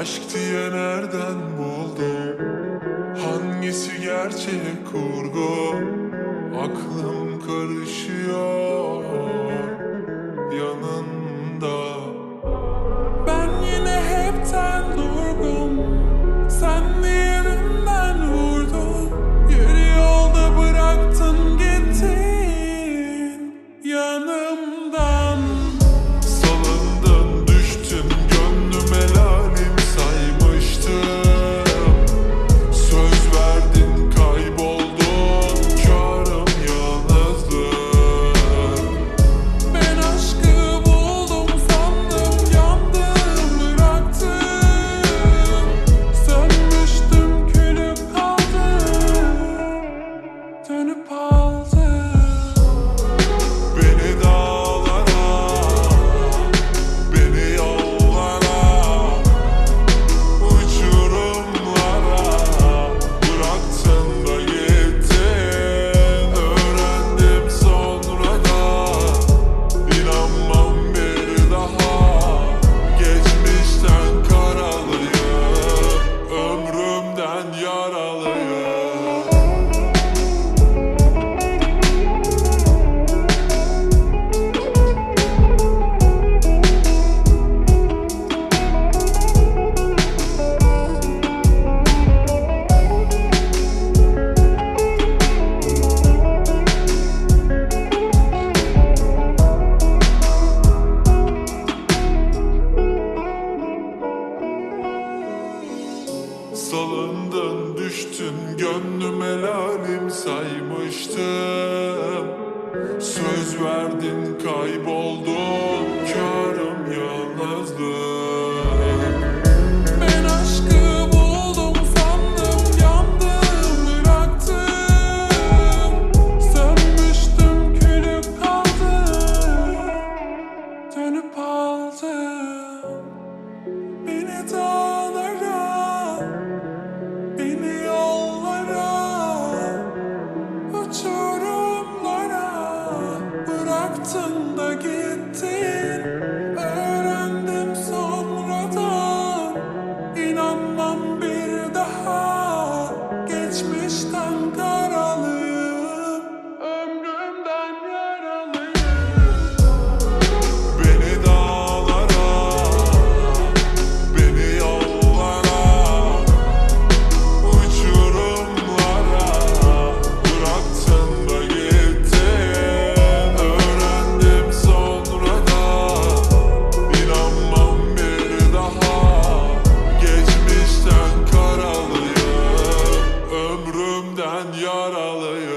Aşk diye nereden buldun? Hangisi gerçek kurgu? Aklım karıştı Salındın düştün gönlüme lalim saymıştım. Söz verdin kayboldun. to Kalbimden yaralıyım.